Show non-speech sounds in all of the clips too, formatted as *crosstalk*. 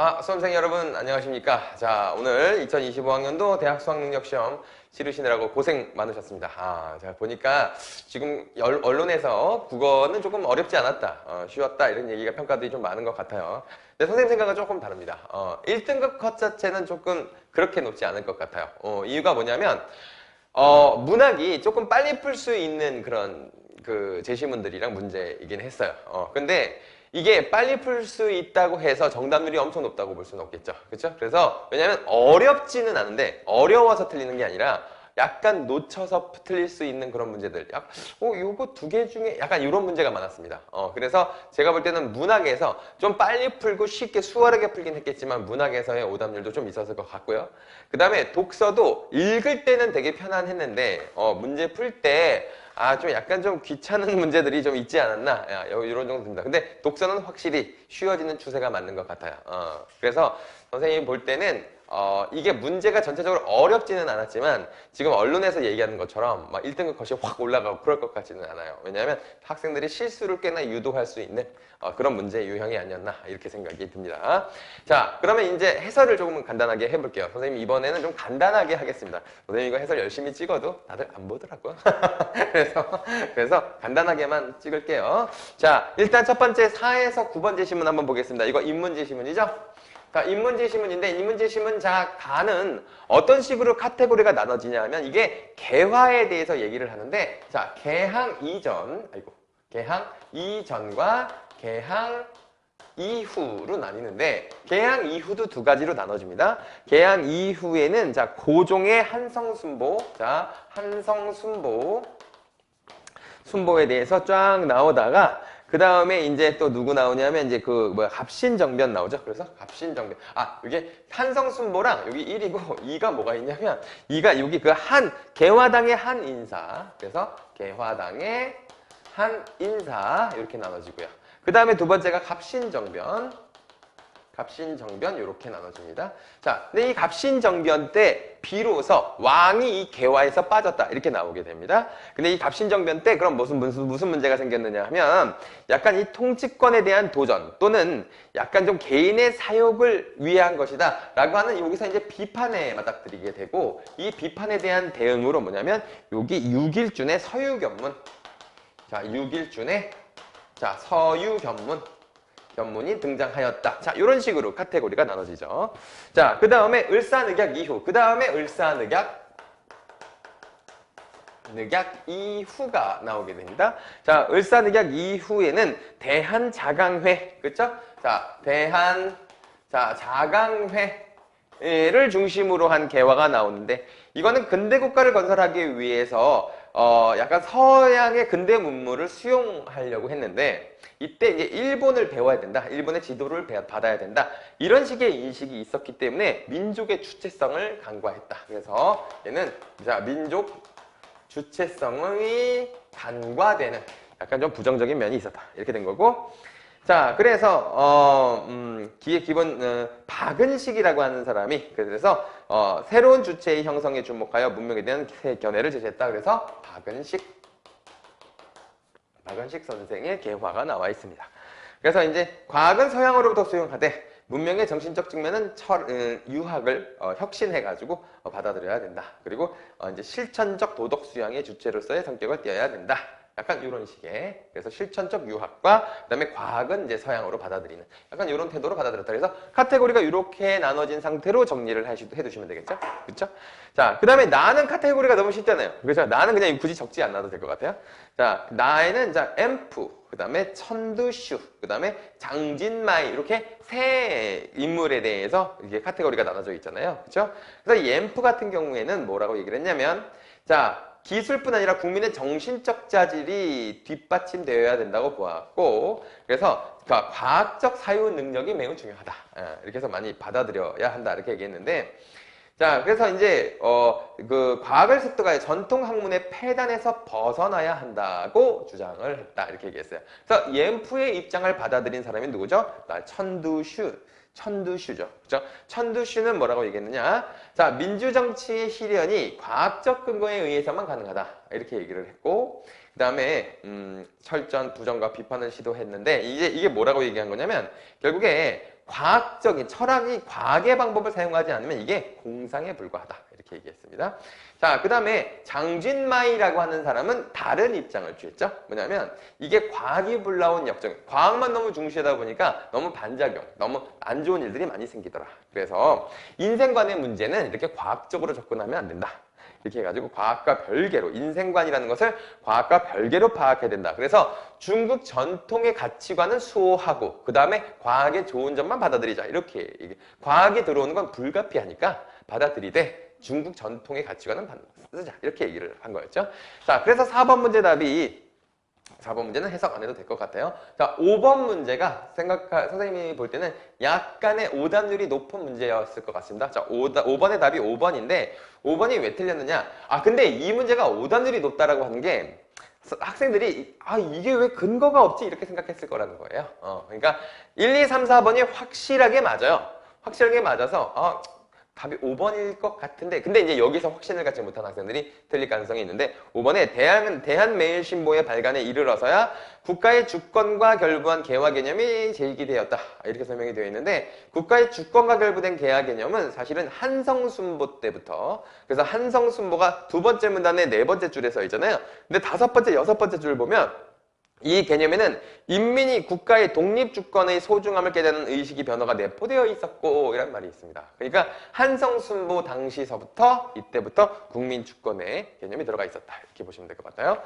아, 수험생 여러분 안녕하십니까? 자, 오늘 2025학년도 대학 수학능력 시험 치르시느라고 고생 많으셨습니다. 아, 제가 보니까 지금 열- 언론에서 국어는 조금 어렵지 않았다, 어, 쉬웠다 이런 얘기가 평가들이 좀 많은 것 같아요. 근데 선생님 생각은 조금 다릅니다. 어, 1등급 컷 자체는 조금 그렇게 높지 않을 것 같아요. 어, 이유가 뭐냐면 어, 문학이 조금 빨리 풀 수 있는 그런 그 제시문들이랑 문제이긴 했어요. 어, 근데 이게 빨리 풀 수 있다고 해서 정답률이 엄청 높다고 볼 수는 없겠죠. 그렇죠? 그래서 왜냐하면 어렵지는 않은데 어려워서 틀리는 게 아니라 약간 놓쳐서 틀릴 수 있는 그런 문제들. 약, 어, 요거 두 개 중에 약간 이런 문제가 많았습니다. 어, 그래서 제가 볼 때는 문학에서 좀 빨리 풀고 쉽게 수월하게 풀긴 했겠지만 문학에서의 오답률도 좀 있었을 것 같고요. 그 다음에 독서도 읽을 때는 되게 편안했는데, 어, 문제 풀 때, 아, 좀 약간 좀 귀찮은 *laughs* 문제들이 좀 있지 않았나? 야, 이런 정도 듭니다. 근데 독서는 확실히 쉬워지는 추세가 맞는 것 같아요. 어, 그래서 선생님이 볼 때는 어, 이게 문제가 전체적으로 어렵지는 않았지만 지금 언론에서 얘기하는 것처럼 막 1등급 컷이 확 올라가고 그럴 것 같지는 않아요. 왜냐하면 학생들이 실수를 꽤나 유도할 수 있는 어, 그런 문제 유형이 아니었나 이렇게 생각이 듭니다. 자, 그러면 이제 해설을 조금 간단하게 해볼게요. 선생님 이번에는 좀 간단하게 하겠습니다. 선생님 이거 해설 열심히 찍어도 다들 안 보더라고요. *laughs* 그래서 그래서 간단하게만 찍을게요. 자, 일단 첫 번째 4에서 9번 제 시문 한번 보겠습니다. 이거 인문 제 시문이죠? 자, 인문제시문인데 인문제시문 자 가는 어떤 식으로 카테고리가 나눠지냐 하면 이게 개화에 대해서 얘기를 하는데 자, 개항 이전, 아이고, 개항 이전과 개항 이후로 나뉘는데 개항 이후도 두 가지로 나눠집니다. 개항 이후에는 자 고종의 한성순보, 자 한성순보 순보에 대해서 쫙 나오다가 그 다음에 이제 또 누구 나오냐면 이제 그 뭐야 갑신정변 나오죠. 그래서 갑신정변. 아 이게 한성순보랑 여기 1이고 2가 *laughs* 뭐가 있냐면 2가 여기 그 한 개화당의 한 인사. 그래서 개화당의 한 인사 이렇게 나눠지고요. 그 다음에 두 번째가 갑신정변. 갑신정변 이렇게 나눠집니다. 자, 근데 이 갑신정변 때 비로소 왕이 이 개화에서 빠졌다 이렇게 나오게 됩니다. 근데 이 갑신정변 때 그럼 무슨 무슨 무슨 문제가 생겼느냐 하면 약간 이 통치권에 대한 도전 또는 약간 좀 개인의 사욕을 위한 것이다라고 하는 여기서 이제 비판에 맞닥뜨리게 되고 이 비판에 대한 대응으로 뭐냐면 여기 육일준의 서유견문 자, 육일준의 자, 서유견문 견문이 등장하였다. 자, 이런 식으로 카테고리가 나눠지죠. 자, 그 다음에 을사늑약 이후, 그 다음에 을사늑약 늑약 이후가 나오게 됩니다. 자, 을사늑약 이후에는 대한자강회, 그쵸? 자, 대한, 자, 자강회를 중심으로 한 개화가 나오는데, 이거는 근대 국가를 건설하기 위해서, 어, 약간 서양의 근대 문물을 수용하려고 했는데, 이때 이제 일본을 배워야 된다. 일본의 지도를 배- 받아야 된다. 이런 식의 인식이 있었기 때문에 민족의 주체성을 강조했다. 그래서 얘는 자, 민족 주체성이 간과되는 약간 좀 부정적인 면이 있었다. 이렇게 된 거고. 자, 그래서 어, 음, 기의 기본 어, 박은식이라고 하는 사람이 그래서 어, 새로운 주체의 형성에 주목하여 문명에 대한 새 견해를 제시했다. 그래서 박은식 박은식 선생의 개화가 나와 있습니다. 그래서 이제 과학은 서양으로부터 수용하되 문명의 정신적 측면은 철, 음, 유학을 어, 혁신해가지고 어, 받아들여야 된다. 그리고 어, 이제 실천적 도덕 수양의 주체로서의 성격을 띄어야 된다. 약간 이런 식의 그래서 실천적 유학과 그다음에 과학은 이제 서양으로 받아들이는 약간 이런 태도로 받아들였다. 그래서 카테고리가 이렇게 나눠진 상태로 정리를 하시, 해두시면 되겠죠? 그렇죠? 자, 그다음에 나는 카테고리가 너무 쉽잖아요. 그래서 나는 그냥 굳이 적지 않아도 될 것 같아요. 자, 나에는 자 엠프, 그다음에 천두슈, 그다음에 장진마이 이렇게 세 인물에 대해서 이게 카테고리가 나눠져 있잖아요. 그렇죠? 그래서 이 엠프 같은 경우에는 뭐라고 얘기를 했냐면 자, 기술뿐 아니라 국민의 정신적 자질이 뒷받침되어야 된다고 보았고 그래서 그 과학적 사유 능력이 매우 중요하다. 예, 이렇게 해서 많이 받아들여야 한다 이렇게 얘기했는데 자, 그래서 이제 어 그 과학을 습득하여 전통 학문의 폐단에서 벗어나야 한다고 주장을 했다 이렇게 얘기했어요. 그래서 옌프의 입장을 받아들인 사람이 누구죠? 아, 천두슈. 천두슈죠. 그죠? 천두슈는 뭐라고 얘기했느냐? 자, 민주정치의 실현이 과학적 근거에 의해서만 가능하다. 이렇게 얘기를 했고, 그 다음에, 음, 철전, 부정과 비판을 시도했는데, 이제 이게 뭐라고 얘기한 거냐면, 결국에 과학적인 철학이 과학의 방법을 사용하지 않으면 이게 공상에 불과하다 이렇게 얘기했습니다. 자, 그 다음에 장진마이라고 하는 사람은 다른 입장을 취했죠. 뭐냐면 이게 과학이 불러온 역정, 과학만 너무 중시하다 보니까 너무 반작용, 너무 안 좋은 일들이 많이 생기더라. 그래서 인생관의 문제는 이렇게 과학적으로 접근하면 안 된다. 이렇게 해가지고 과학과 별개로 인생관이라는 것을 과학과 별개로 파악해야 된다. 그래서 중국 전통의 가치관은 수호하고 그 다음에 과학의 좋은 점만 받아들이자. 이렇게. 과학이 들어오는 건 불가피하니까 받아들이되 중국 전통의 가치관은 쓰자. 이렇게 얘기를 한 거였죠. 자, 그래서 4번 문제 답이 4번 문제는 해석 안 해도 될 것 같아요. 자, 5번 문제가 생각 선생님이 볼 때는 약간의 오답률이 높은 문제였을 것 같습니다. 자, 5, 5번의 답이 5번인데 5번이 왜 틀렸느냐? 아, 근데 이 문제가 오답률이 높다라고 하는 게 학생들이 아 이게 왜 근거가 없지 이렇게 생각했을 거라는 거예요. 어, 그러니까 1, 2, 3, 4번이 확실하게 맞아요. 확실하게 맞아서 어, 답이 5번일 것 같은데 근데 이제 여기서 확신을 갖지 못한 학생들이 틀릴 가능성이 있는데 5번에 대한, 대한매일신보의 발간에 이르러서야 국가의 주권과 결부한 개화 개념이 제기되었다. 이렇게 설명이 되어 있는데 국가의 주권과 결부된 개화 개념은 사실은 한성순보 때부터 그래서 한성순보가 두 번째 문단의 네 번째 줄에 서 있잖아요. 근데 다섯 번째 여섯 번째 줄 보면 이 개념에는 인민이 국가의 독립주권의 소중함을 깨닫는 의식이 변화가 내포되어 있었고 이란 말이 있습니다. 그러니까 한성순보 당시서부터 이때부터 국민주권의 개념이 들어가 있었다. 이렇게 보시면 될 것 같아요.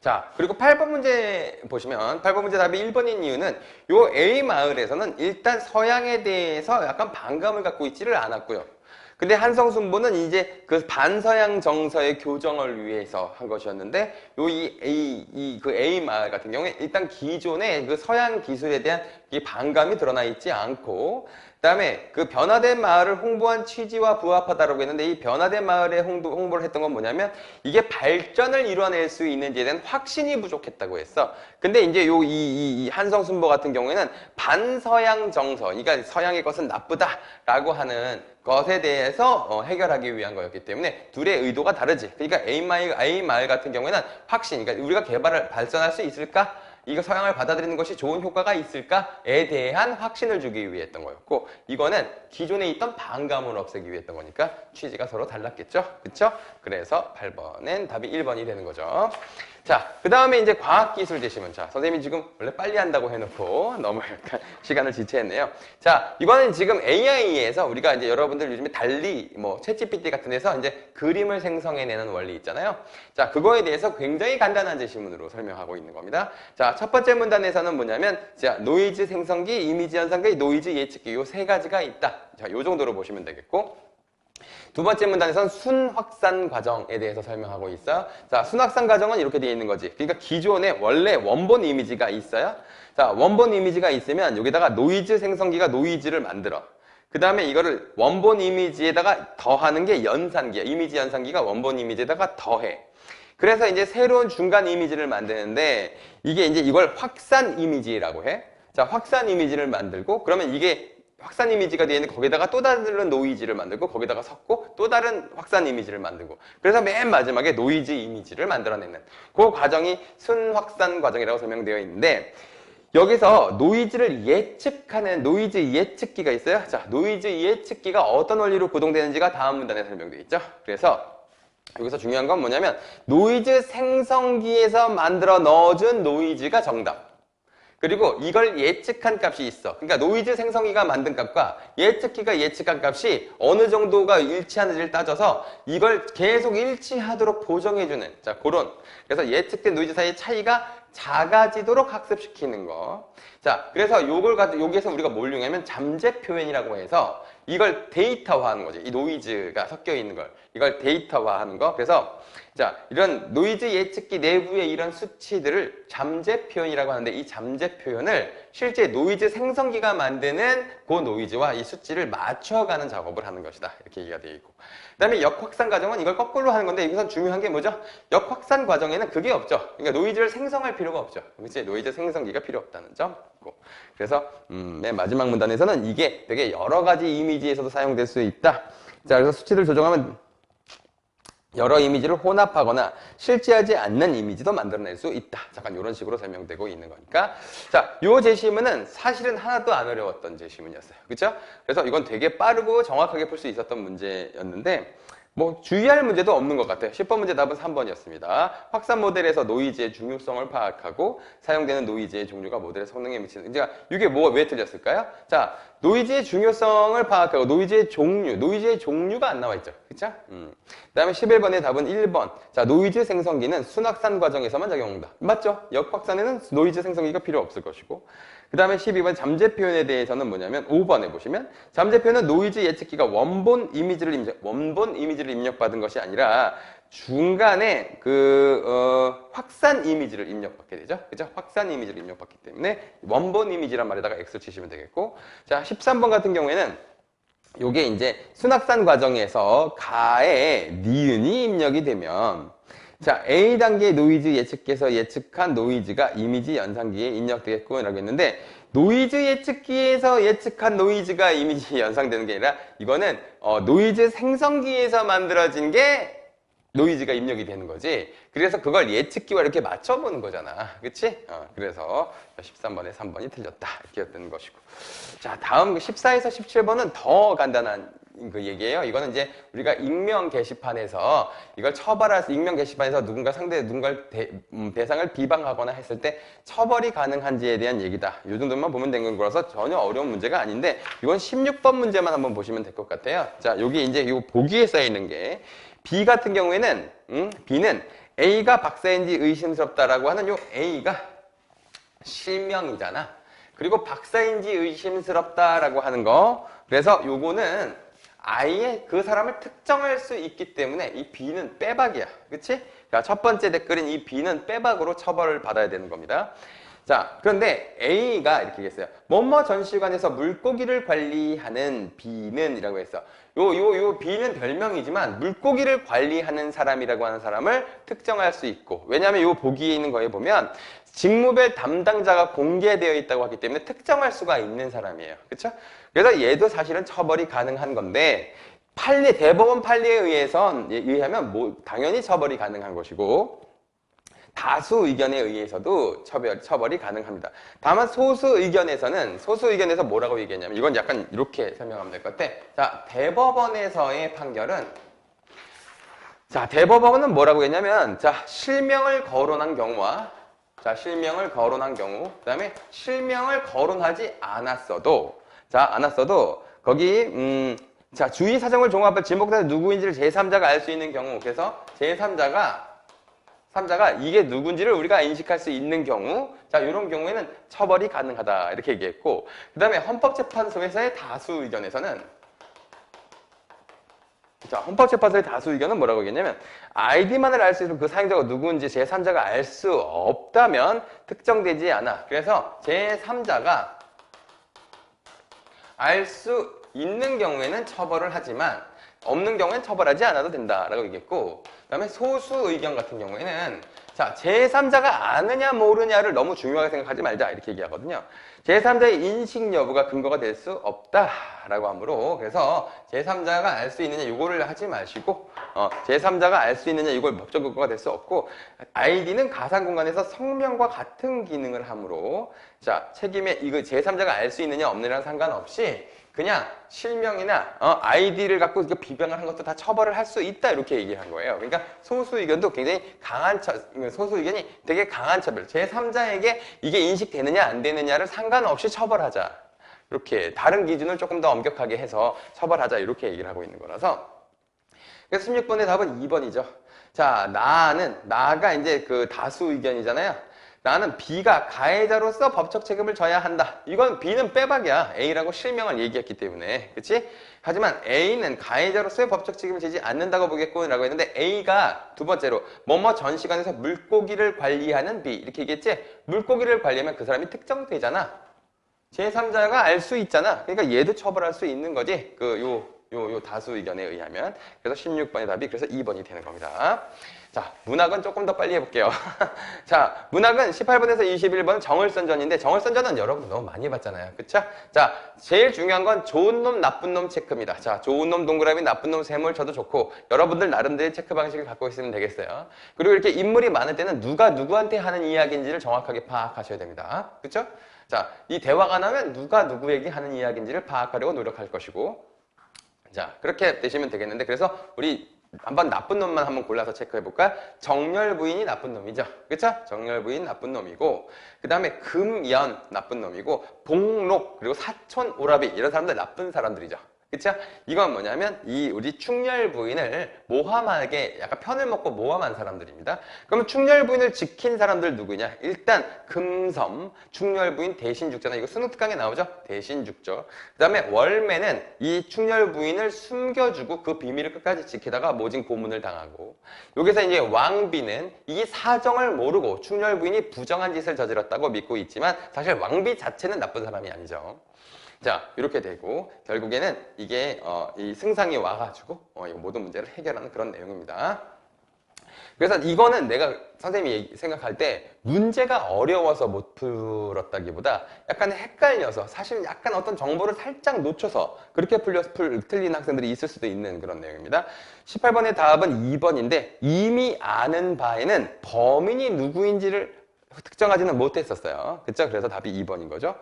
자, 그리고 8번 문제 보시면 8번 문제 답이 1번인 이유는 요 A 마을에서는 일단 서양에 대해서 약간 반감을 갖고 있지를 않았고요. 근데 한성 순보는 이제 그 반서양 정서의 교정을 위해서 한 것이었는데 요이 A 이그 A 마을 같은 경우에 일단 기존의 그 서양 기술에 대한 이 반감이 드러나 있지 않고 그다음에 그 변화된 마을을 홍보한 취지와 부합하다라고 했는데 이 변화된 마을에 홍보, 홍보를 했던 건 뭐냐면 이게 발전을 이뤄낼 수 있는지에 대한 확신이 부족했다고 했어. 근데 이제 요이이 한성순보 같은 경우에는 반서양 정서, 그러니까 서양의 것은 나쁘다라고 하는 것에 대해서 어, 해결하기 위한 거였기 때문에 둘의 의도가 다르지. 그러니까 A 마을, A 마을 같은 경우에는 확신, 그러니까 우리가 개발을 발전할 수 있을까? 이거 서양을 받아들이는 것이 좋은 효과가 있을까에 대한 확신을 주기 위해 했던 거였고 이거는 기존에 있던 반감을 없애기 위해 했던 거니까 취지가 서로 달랐겠죠? 그쵸? 그래서 8번은 답이 1번이 되는 거죠. 자, 그 다음에 이제 과학기술 제시문. 자, 선생님이 지금 원래 빨리 한다고 해놓고 *laughs* 너무 약간 시간을 지체했네요. 자, 이거는 지금 AI에서 우리가 이제 여러분들 요즘에 달리 뭐 챗GPT 같은 데서 이제 그림을 생성해내는 원리 있잖아요. 자, 그거에 대해서 굉장히 간단한 제시문으로 설명하고 있는 겁니다. 자, 첫 번째 문단에서는 뭐냐면 자, 노이즈 생성기, 이미지 현상기, 노이즈 예측기 요 세 가지가 있다. 자, 요 정도로 보시면 되겠고 두 번째 문단에서는 순확산 과정에 대해서 설명하고 있어요. 자, 순확산 과정은 이렇게 되어 있는 거지. 그러니까 기존에 원래 원본 이미지가 있어요. 자, 원본 이미지가 있으면 여기다가 노이즈 생성기가 노이즈를 만들어. 그 다음에 이거를 원본 이미지에다가 더하는 게 연산기야. 이미지 연산기가 원본 이미지에다가 더해. 그래서 이제 새로운 중간 이미지를 만드는데 이게 이제 이걸 확산 이미지라고 해. 자, 확산 이미지를 만들고 그러면 이게 확산 이미지가 되어 있는데 거기다가 또 다른 노이즈를 만들고 거기다가 섞고 또 다른 확산 이미지를 만들고 그래서 맨 마지막에 노이즈 이미지를 만들어내는 그 과정이 순확산 과정이라고 설명되어 있는데 여기서 노이즈를 예측하는 노이즈 예측기가 있어요. 자, 노이즈 예측기가 어떤 원리로 구동되는지가 다음 문단에 설명되어 있죠. 그래서 여기서 중요한 건 뭐냐면 노이즈 생성기에서 만들어 넣어준 노이즈가 정답. 그리고 이걸 예측한 값이 있어. 그러니까 노이즈 생성기가 만든 값과 예측기가 예측한 값이 어느 정도가 일치하는지를 따져서 이걸 계속 일치하도록 보정해주는 자 그런 그래서 예측된 노이즈 사이의 차이가 작아지도록 학습시키는 거. 자, 그래서 요걸 가지고 여기에서 우리가 뭘 이용하면 잠재 표현이라고 해서 이걸 데이터화하는 거지. 이 노이즈가 섞여 있는 걸. 이걸 데이터화하는 거. 그래서 자, 이런 노이즈 예측기 내부의 이런 수치들을 잠재 표현이라고 하는데 이 잠재 표현을 실제 노이즈 생성기가 만드는 그 노이즈와 이 수치를 맞춰가는 작업을 하는 것이다. 이렇게 얘기가 되어 있고. 그 다음에 역확산 과정은 이걸 거꾸로 하는 건데 여기서 중요한 게 뭐죠? 역확산 과정에는 그게 없죠. 그러니까 노이즈를 생성할 필요가 없죠. 그치? 노이즈 생성기가 필요 없다는 점. 그래서 음, 맨 마지막 문단에서는 이게 되게 여러 가지 이미지에서도 사용될 수 있다. 자, 그래서 수치를 조정하면 여러 이미지를 혼합하거나 실제하지 않는 이미지도 만들어낼 수 있다. 잠깐 이런 식으로 설명되고 있는 거니까. 자, 요 제시문은 사실은 하나도 안 어려웠던 제시문이었어요. 그렇죠? 그래서 이건 되게 빠르고 정확하게 풀 수 있었던 문제였는데 뭐 주의할 문제도 없는 것 같아요. 10번 문제 답은 3번이었습니다. 확산 모델에서 노이즈의 중요성을 파악하고 사용되는 노이즈의 종류가 모델의 성능에 미치는 이제 이게 뭐 왜 틀렸을까요? 자, 노이즈의 중요성을 파악하고 노이즈의 종류, 노이즈의 종류가 안 나와 있죠. 그렇죠? 음. 그다음에 11번의 답은 1번. 자, 노이즈 생성기는 순확산 과정에서만 작용한다. 맞죠? 역확산에는 노이즈 생성기가 필요 없을 것이고. 그 다음에 12번 잠재 표현에 대해서는 뭐냐면 5번에 보시면 잠재 표현은 노이즈 예측기가 원본 이미지를 입력, 원본 이미지를 입력받은 것이 아니라 중간에 그 어, 확산 이미지를 입력받게 되죠. 그죠? 확산 이미지를 입력받기 때문에 원본 이미지란 말에다가 X 치시면 되겠고 자 13번 같은 경우에는 요게 이제 순확산 과정에서 가에 니은이 입력이 되면 자, A 단계 노이즈 예측기에서 예측한 노이즈가 이미지 연상기에 입력되겠군 라고 했는데 노이즈 예측기에서 예측한 노이즈가 이미지 *laughs* 연상되는 게 아니라 이거는 어, 노이즈 생성기에서 만들어진 게 노이즈가 입력이 되는 거지. 그래서 그걸 예측기와 이렇게 맞춰보는 거잖아. 그치? 어, 그래서 13번에 3번이 틀렸다. 이렇게 되는 것이고. 자, 다음 14에서 17번은 더 간단한 그 얘기예요. 이거는 이제 우리가 익명 게시판에서 이걸 처벌할 수, 익명 게시판에서 누군가 상대, 누군가를 대, 음, 대상을 비방하거나 했을 때 처벌이 가능한지에 대한 얘기다. 이 정도만 보면 되는 거라서 전혀 어려운 문제가 아닌데 이건 16번 문제만 한번 보시면 될 것 같아요. 자, 여기 이제 이 보기에 써 있는 게 B 같은 경우에는 음, B는 A가 박사인지 의심스럽다라고 하는 요 A가 실명이잖아. 그리고 박사인지 의심스럽다라고 하는 거. 그래서 요거는 아예 그 사람을 특정할 수 있기 때문에 이 B는 빼박이야. 그치? 자, 첫 번째 댓글인 이 B는 빼박으로 처벌을 받아야 되는 겁니다. 자, 그런데 A가 이렇게 얘기했어요. 뭐뭐 전시관에서 물고기를 관리하는 B는 이라고 했어. 요, 요, 요 B는 별명이지만 물고기를 관리하는 사람이라고 하는 사람을 특정할 수 있고. 왜냐하면 요 보기에 있는 거에 보면 직무별 담당자가 공개되어 있다고 하기 때문에 특정할 수가 있는 사람이에요. 그렇죠? 그래서 얘도 사실은 처벌이 가능한 건데 판례 대법원 판례에 의해선 의하면 뭐 당연히 처벌이 가능한 것이고 다수 의견에 의해서도 처벌, 처벌이 가능합니다. 다만 소수 의견에서는 소수 의견에서 뭐라고 얘기했냐면 이건 약간 이렇게 설명하면 될 것 같아. 자 대법원에서의 판결은 자 대법원은 뭐라고 했냐면 자 실명을 거론한 경우와 자 실명을 거론한 경우 그다음에 실명을 거론하지 않았어도 자 않았어도 거기 음, 자 주의 사정을 종합할 지목자가 누구인지를 제3자가 알 수 있는 경우 그래서 제3자가 3자가 이게 누군지를 우리가 인식할 수 있는 경우 자 이런 경우에는 처벌이 가능하다 이렇게 얘기했고 그 다음에 헌법재판소에서의 다수 의견에서는 자 헌법재판소의 다수 의견은 뭐라고 얘기했냐면 아이디만을 알 수 있는 그 사용자가 누구인지 제3자가 알 수 없다면 특정되지 않아. 그래서 제3자가 알 수 있는 경우에는 처벌을 하지만 없는 경우엔 처벌하지 않아도 된다라고 얘기했고 그다음에 소수 의견 같은 경우에는 자 제3자가 아느냐 모르냐를 너무 중요하게 생각하지 말자 이렇게 얘기하거든요. 제3자의 인식 여부가 근거가 될 수 없다라고 하므로 그래서 제3자가 알 수 있느냐 이거를 하지 마시고 어, 제3자가 알 수 있느냐 이걸 법적 근거가 될 수 없고 아이디는 가상 공간에서 성명과 같은 기능을 하므로 자 책임에 이거 제3자가 알 수 있느냐 없느냐랑 상관없이 그냥 실명이나 어, 아이디를 갖고 비방을 한 것도 다 처벌을 할 수 있다 이렇게 얘기를 한 거예요. 그러니까 소수 의견도 굉장히 강한 처, 소수 의견이 되게 강한 처벌. 제 3자에게 이게 인식되느냐 안 되느냐를 상관없이 처벌하자. 이렇게 다른 기준을 조금 더 엄격하게 해서 처벌하자 이렇게 얘기를 하고 있는 거라서. 그래서 16번의 답은 2번이죠. 자, 나는 나가 이제 그 다수 의견이잖아요. 나는 B가 가해자로서 법적 책임을 져야 한다. 이건 B는 빼박이야. A라고 실명을 얘기했기 때문에. 그치? 하지만 A는 가해자로서의 법적 책임을 지지 않는다고 보겠군이라고 했는데 A가 두 번째로 뭐뭐 전 시간에서 물고기를 관리하는 B 이렇게 얘기했지? 물고기를 관리하면 그 사람이 특정되잖아. 제3자가 알 수 있잖아. 그러니까 얘도 처벌할 수 있는 거지. 그 요 요, 요 다수 의견에 의하면. 그래서 16번의 답이 그래서 2번이 되는 겁니다. 자, 문학은 조금 더 빨리 해볼게요. *laughs* 자, 문학은 18번에서 21번 정을선전인데 정을선전은 여러분 너무 많이 봤잖아요. 그쵸? 자, 제일 중요한 건 좋은 놈, 나쁜 놈 체크입니다. 자, 좋은 놈 동그라미, 나쁜 놈 세모를 쳐도 좋고 여러분들 나름대로 체크 방식을 갖고 있으면 되겠어요. 그리고 이렇게 인물이 많을 때는 누가 누구한테 하는 이야기인지를 정확하게 파악하셔야 됩니다. 그쵸? 자, 이 대화가 나면 누가 누구에게 하는 이야기인지를 파악하려고 노력할 것이고 자, 그렇게 되시면 되겠는데 그래서 우리 한번 나쁜 놈만 한번 골라서 체크해 볼까요? 정렬 부인이 나쁜 놈이죠. 그쵸? 정렬 부인 나쁜 놈이고 그 다음에 금연 나쁜 놈이고 복록 그리고 사촌 오라비 이런 사람들 나쁜 사람들이죠. 그쵸? 이건 뭐냐면 이 우리 충렬 부인을 모함하게 약간 편을 먹고 모함한 사람들입니다. 그러면 충렬 부인을 지킨 사람들 누구냐? 일단 금섬 충렬 부인 대신 죽잖아. 이거 순우특강에 나오죠? 대신 죽죠. 그 다음에 월매는 이 충렬 부인을 숨겨주고 그 비밀을 끝까지 지키다가 모진 고문을 당하고 여기서 이제 왕비는 이 사정을 모르고 충렬 부인이 부정한 짓을 저질렀다고 믿고 있지만 사실 왕비 자체는 나쁜 사람이 아니죠. 자, 이렇게 되고 결국에는 이게 어, 이 승상이 와가지고 어, 이 모든 문제를 해결하는 그런 내용입니다. 그래서 이거는 내가 선생님이 생각할 때 문제가 어려워서 못 풀었다기보다 약간 헷갈려서 사실 약간 어떤 정보를 살짝 놓쳐서 그렇게 풀려 풀, 틀린 학생들이 있을 수도 있는 그런 내용입니다. 18번의 답은 2번인데 이미 아는 바에는 범인이 누구인지를 특정하지는 못했었어요. 그쵸? 그래서 답이 2번인 거죠.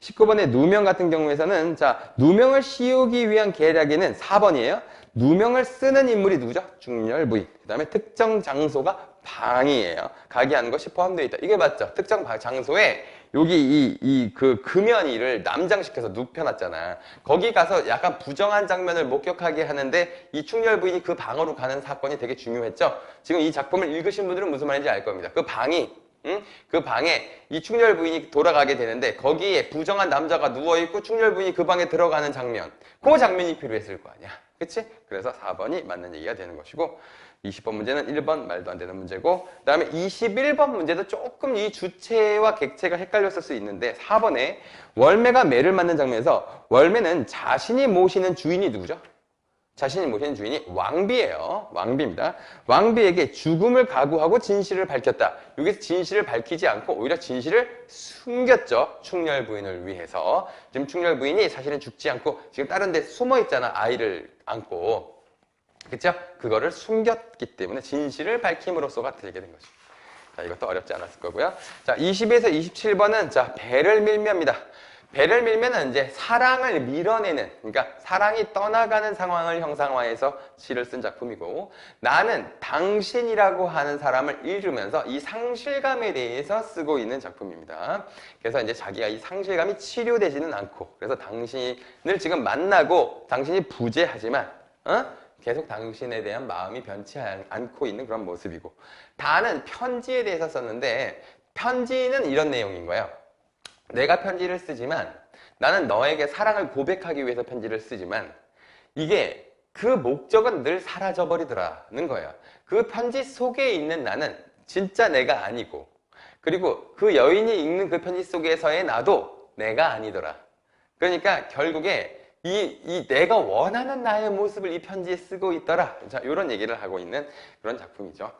19번의 누명 같은 경우에서는 자 누명을 씌우기 위한 계략에는 4번이에요. 누명을 쓰는 인물이 누구죠? 중렬 부인. 그 다음에 특정 장소가 방이에요. 가게 하는 것이 포함되어 있다. 이게 맞죠? 특정 방- 장소에 여기 이, 이 그 금연이를 남장시켜서 눕혀놨잖아. 거기 가서 약간 부정한 장면을 목격하게 하는데 이 충렬 부인이 그 방으로 가는 사건이 되게 중요했죠? 지금 이 작품을 읽으신 분들은 무슨 말인지 알 겁니다. 그 방이 응? 그 방에 이 충렬 부인이 돌아가게 되는데 거기에 부정한 남자가 누워있고 충렬 부인이 그 방에 들어가는 장면 그 장면이 필요했을 거 아니야 그치? 그래서 4번이 맞는 얘기가 되는 것이고 20번 문제는 1번 말도 안 되는 문제고 그 다음에 21번 문제도 조금 이 주체와 객체가 헷갈렸을 수 있는데 4번에 월매가 매를 맞는 장면에서 월매는 자신이 모시는 주인이 누구죠? 자신이 모시는 주인이 왕비예요. 왕비입니다. 왕비에게 죽음을 각오하고 진실을 밝혔다. 여기서 진실을 밝히지 않고 오히려 진실을 숨겼죠. 충렬 부인을 위해서. 지금 충렬 부인이 사실은 죽지 않고 지금 다른 데 숨어 있잖아. 아이를 안고. 그쵸? 그거를 숨겼기 때문에 진실을 밝힘으로써가 되게 된 거죠. 자, 이것도 어렵지 않았을 거고요. 자, 20에서 27번은 자, 배를 밀면입니다. 배를 밀면은 이제 사랑을 밀어내는, 그러니까 사랑이 떠나가는 상황을 형상화해서 시를 쓴 작품이고, 나는 당신이라고 하는 사람을 잃으면서 이 상실감에 대해서 쓰고 있는 작품입니다. 그래서 이제 자기가 이 상실감이 치료되지는 않고, 그래서 당신을 지금 만나고 당신이 부재하지만, 어? 계속 당신에 대한 마음이 변치 않- 않고 있는 그런 모습이고, 다는 편지에 대해서 썼는데, 편지는 이런 내용인 거예요. 내가 편지를 쓰지만 나는 너에게 사랑을 고백하기 위해서 편지를 쓰지만 이게 그 목적은 늘 사라져 버리더라는 거예요. 그 편지 속에 있는 나는 진짜 내가 아니고 그리고 그 여인이 읽는 그 편지 속에서의 나도 내가 아니더라. 그러니까 결국에 이, 이 내가 원하는 나의 모습을 이 편지에 쓰고 있더라. 자, 이런 얘기를 하고 있는 그런 작품이죠.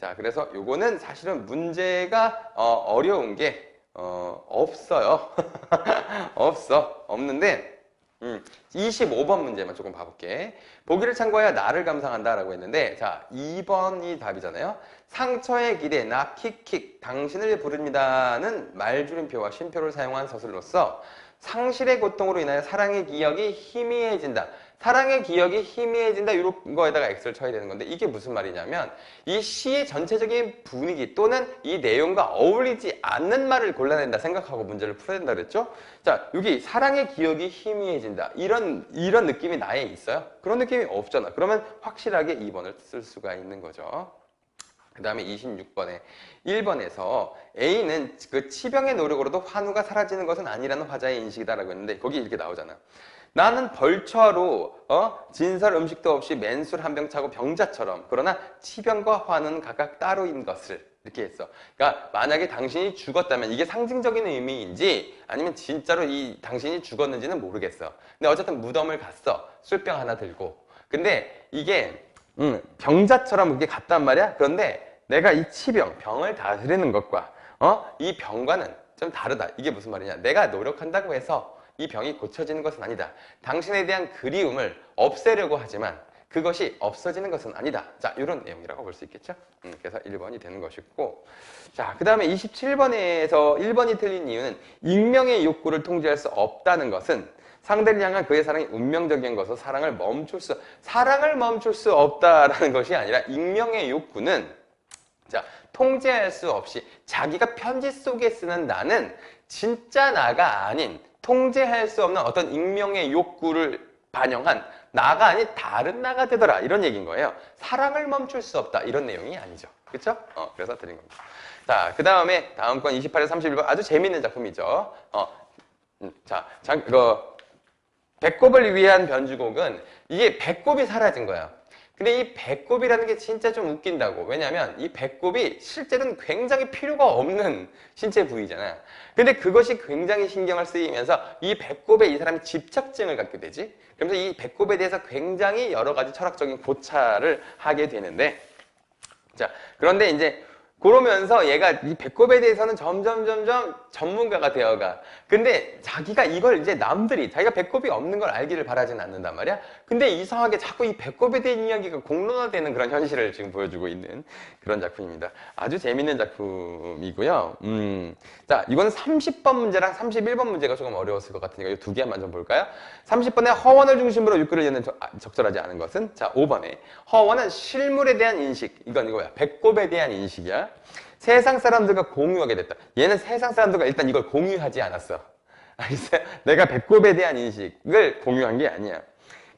자, 그래서 요거는 사실은 문제가 어, 려운 게 어, 없어요. *laughs* 없어. 없는데, 음, 25번 문제만 조금 봐볼게. 보기를 참고하여 나를 감상한다라고 했는데, 자, 2번이 답이잖아요. 상처의 길에 나 킥킥 당신을 부릅니다는 말줄임표와 쉼표를 사용한 서술로서 상실의 고통으로 인하여 사랑의 기억이 희미해진다. 사랑의 기억이 희미해진다. 이런 거에다가 X를 쳐야 되는 건데 이게 무슨 말이냐면 이 시의 전체적인 분위기 또는 이 내용과 어울리지 않는 말을 골라낸다 생각하고 문제를 풀어야 된다 그랬죠? 자, 여기 사랑의 기억이 희미해진다. 이런 이런 느낌이 나에 있어요? 그런 느낌이 없잖아. 그러면 확실하게 2번을 쓸 수가 있는 거죠. 그 다음에 26번에 1번에서 A는 그 치병의 노력으로도 환우가 사라지는 것은 아니라는 화자의 인식이다라고 했는데 거기 이렇게 나오잖아. 나는 벌처로 어? 진설 음식도 없이 맨술 한 병 차고 병자처럼 그러나 치병과 환우는 각각 따로인 것을 이렇게 했어. 그러니까 만약에 당신이 죽었다면 이게 상징적인 의미인지 아니면 진짜로 이 당신이 죽었는지는 모르겠어. 근데 어쨌든 무덤을 갔어. 술병 하나 들고. 근데 이게 음, 병자처럼 그게 같단 말이야. 그런데 내가 이 치병, 병을 다스리는 것과 어? 이 병과는 좀 다르다. 이게 무슨 말이냐? 내가 노력한다고 해서 이 병이 고쳐지는 것은 아니다. 당신에 대한 그리움을 없애려고 하지만 그것이 없어지는 것은 아니다. 자, 이런 내용이라고 볼 수 있겠죠? 음, 그래서 1번이 되는 것이고. 자, 그 다음에 27번에서 1번이 틀린 이유는 익명의 욕구를 통제할 수 없다는 것은 상대를 향한 그의 사랑이 운명적인 것으로 사랑을 멈출 수, 사랑을 멈출 수 없다라는 것이 아니라 익명의 욕구는 자, 통제할 수 없이 자기가 편지 속에 쓰는 나는 진짜 나가 아닌 통제할 수 없는 어떤 익명의 욕구를 반영한 나가 아닌 다른 나가 되더라 이런 얘기인 거예요. 사랑을 멈출 수 없다 이런 내용이 아니죠. 그렇죠? 어, 그래서 드린 겁니다. 자, 그 다음에 다음 건 28에서 31번 아주 재밌는 작품이죠. 어, 음, 자, 자, 그 배꼽을 위한 변주곡은 이게 배꼽이 사라진 거야. 근데 이 배꼽이라는 게 진짜 좀 웃긴다고. 왜냐면 이 배꼽이 실제로는 굉장히 필요가 없는 신체 부위잖아. 근데 그것이 굉장히 신경을 쓰이면서 이 배꼽에 이 사람이 집착증을 갖게 되지. 그러면서 이 배꼽에 대해서 굉장히 여러 가지 철학적인 고찰을 하게 되는데 자, 그런데 이제 그러면서 얘가 이 배꼽에 대해서는 점점 점점 전문가가 되어가. 근데 자기가 이걸 이제 남들이 자기가 배꼽이 없는 걸 알기를 바라진 않는단 말이야. 근데 이상하게 자꾸 이 배꼽에 대한 이야기가 공론화되는 그런 현실을 지금 보여주고 있는 그런 작품입니다. 아주 재밌는 작품이고요. 음. 자, 이건 30번 문제랑 31번 문제가 조금 어려웠을 것 같으니까 이 두 개만 좀 볼까요? 30번에 허원을 중심으로 잇는 적- 아, 적절하지 않은 것은 자, 5번에 허원은 실물에 대한 인식. 이건 이거야. 배꼽에 대한 인식이야. 세상 사람들과 공유하게 됐다. 얘는 세상 사람들과 일단 이걸 공유하지 않았어. 알겠어요? 내가 배꼽에 대한 인식을 공유한 게 아니야.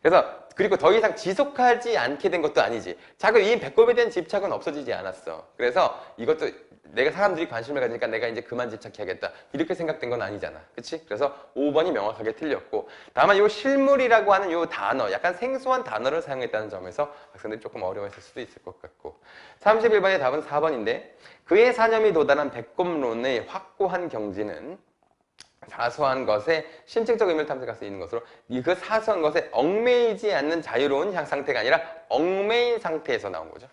그래서 그리고 더 이상 지속하지 않게 된 것도 아니지. 자꾸 이 배꼽에 대한 집착은 없어지지 않았어. 그래서 이것도 내가 사람들이 관심을 가지니까 내가 이제 그만 집착해야겠다. 이렇게 생각된 건 아니잖아. 그치? 그래서 5번이 명확하게 틀렸고. 다만 이 실물이라고 하는 이 단어, 약간 생소한 단어를 사용했다는 점에서 학생들이 조금 어려워했을 수도 있을 것 같고. 31번의 답은 4번인데 그의 사념이 도달한 배꼽론의 확고한 경지는 사소한 것에 심층적 의미를 탐색할 수 있는 것으로 이그 사소한 것에 얽매이지 않는 자유로운 향 상태가 아니라 얽매인 상태에서 나온 거죠.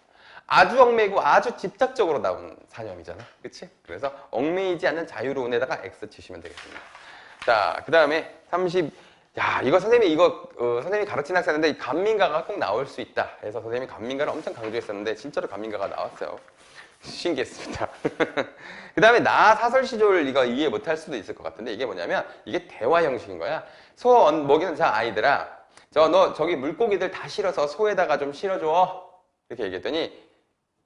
아주 얽매이고 아주 집착적으로 나온 사념이잖아. 그치? 그래서 얽매이지 않는 자유로운에다가 X 치시면 되겠습니다. 자, 그 다음에 30, 야, 이거 선생님이 이거, 어, 선생님이 가르친 학생인데 이 간민가가 꼭 나올 수 있다. 그래서 선생님이 간민가를 엄청 강조했었는데 진짜로 간민가가 나왔어요. 신기했습니다. *laughs* 그 다음에 나 사설 시조를 이거 이해 못할 수도 있을 것 같은데 이게 뭐냐면 이게 대화 형식인 거야. 소 언- 먹이는 자 아이들아, 저 너 저기 물고기들 다 실어서 소에다가 좀 실어줘. 이렇게 얘기했더니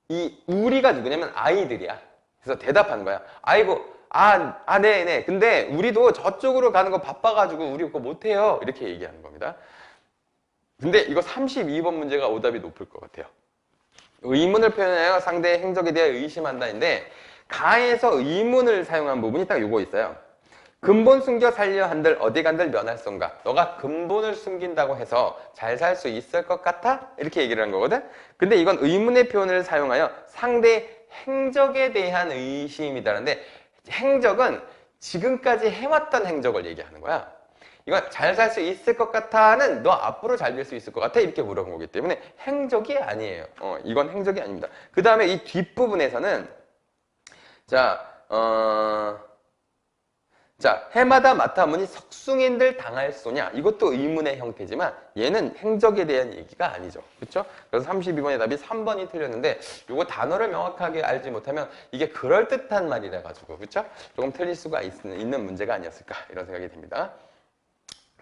이 우리가 누구냐면 아이들이야. 그래서 대답하는 거야. 아이고, 아, 아, 네, 네. 근데 우리도 저쪽으로 가는 거 바빠가지고 우리 그거 못해요. 이렇게 얘기하는 겁니다. 근데 이거 32번 문제가 오답이 높을 것 같아요. 의문을 표현하여 상대의 행적에 대해 의심한다인데 가에서 의문을 사용한 부분이 딱 요거 있어요. 근본 숨겨 살려 한들 어디 간들 면할 son가 너가 근본을 숨긴다고 해서 잘 살 수 있을 것 같아? 이렇게 얘기를 한 거거든. 근데 이건 의문의 표현을 사용하여 상대의 행적에 대한 의심이다는데 행적은 지금까지 해왔던 행적을 얘기하는 거야. 이건 잘 살 수 있을 것 같아는 너 앞으로 잘 될 수 있을 것 같아 이렇게 물어본 거기 때문에 행적이 아니에요. 어, 이건 행적이 아닙니다. 그 다음에 이 뒷부분에서는 자, 어, 자, 해마다 맡아무니 석숭인들 당할 소냐? 이것도 의문의 형태지만 얘는 행적에 대한 얘기가 아니죠. 그렇죠? 그래서 32번의 답이 3번이 틀렸는데 이거 단어를 명확하게 알지 못하면 이게 그럴듯한 말이라 가지고 그렇죠? 조금 틀릴 수가 있, 있는 문제가 아니었을까 이런 생각이 듭니다.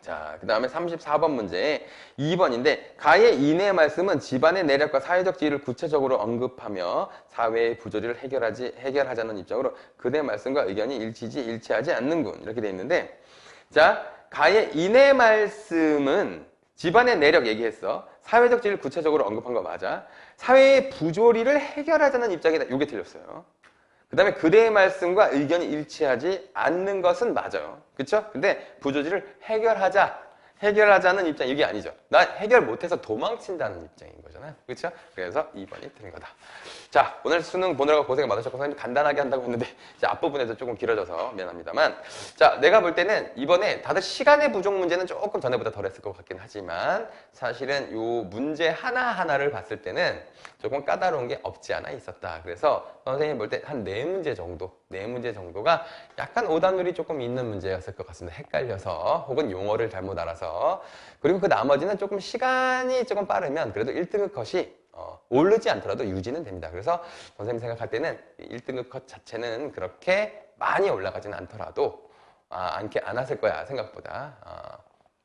자, 그 다음에 34번 문제. 2번인데 가의 인의 말씀은 집안의 내력과 사회적 지위를 구체적으로 언급하며 사회의 부조리를 해결하지 해결하자는 입장으로 그대 말씀과 의견이 일치지 일치하지 않는군. 이렇게 돼 있는데 자 가의 인의 말씀은 집안의 내력 얘기했어. 사회적 지위를 구체적으로 언급한 거 맞아? 사회의 부조리를 해결하자는 입장이다. 이게 틀렸어요. 그 다음에 그대의 말씀과 의견이 일치하지 않는 것은 맞아요. 그쵸? 근데 부조지를 해결하자. 해결하자는 입장 이게 아니죠. 나 해결 못해서 도망친다는 입장인 거잖아요. 그렇죠? 그래서 2번이 틀린 거다. 자, 오늘 수능 보느라고 고생 많으셨고 선생님 간단하게 한다고 했는데 이제 앞부분에서 조금 길어져서 미안합니다만 자, 내가 볼 때는 이번에 다들 시간의 부족 문제는 조금 전에보다 덜했을 것 같긴 하지만 사실은 요 문제 하나하나를 봤을 때는 조금 까다로운 게 없지 않아 있었다. 그래서 선생님 볼 때 한 네 문제 정도, 네 문제 정도가 약간 오답률이 조금 있는 문제였을 것 같습니다. 헷갈려서 혹은 용어를 잘못 알아서 그리고 그 나머지는 조금 시간이 조금 빠르면 그래도 1등급 컷이 어, 오르지 않더라도 유지는 됩니다. 그래서 선생님 생각할 때는 1등급 컷 자체는 그렇게 많이 올라가지는 않더라도 아, 않게 안 하실 거야 생각보다. 아,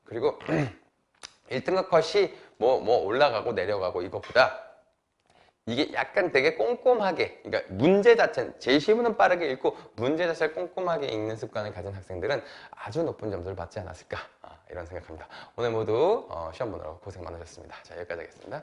그리고 *clears throat* 1등급 컷이 뭐, 뭐 올라가고 내려가고 이것보다 이게 약간 되게 꼼꼼하게, 그러니까 문제 자체는, 제시문은 빠르게 읽고 문제 자체를 꼼꼼하게 읽는 습관을 가진 학생들은 아주 높은 점수를 받지 않았을까, 아, 이런 생각합니다. 오늘 모두 어, 시험 보느라고 고생 많으셨습니다. 자, 여기까지 하겠습니다.